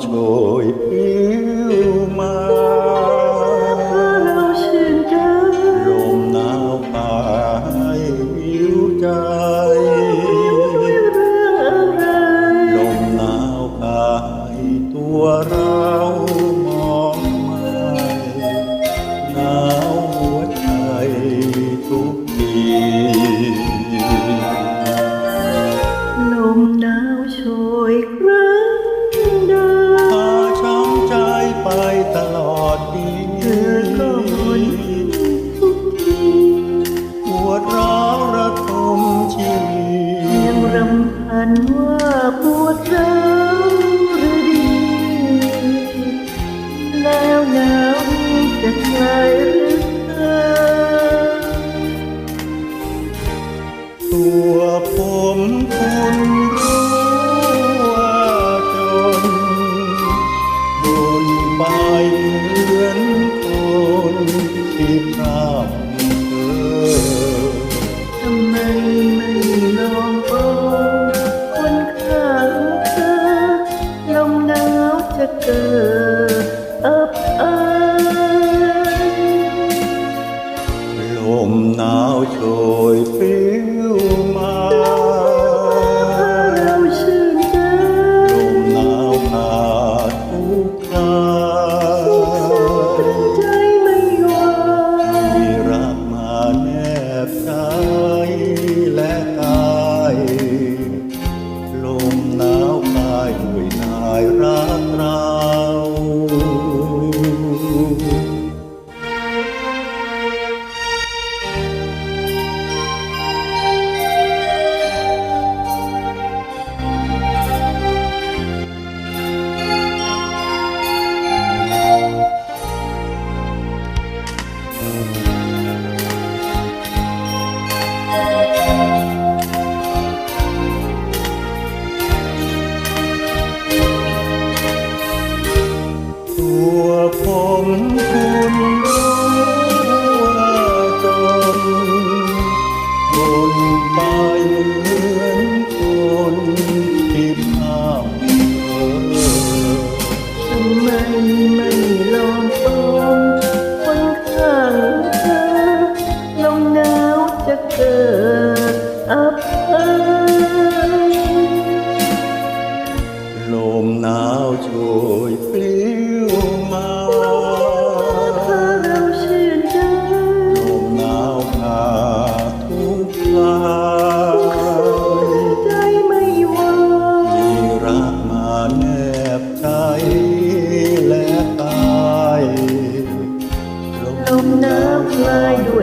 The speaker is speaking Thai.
trôi yêu mà lòng nào phải yêu trai นเว้ trôi phía คุณรู้ว่าจนบนไปเหมือนคนผิด น้ำลายดู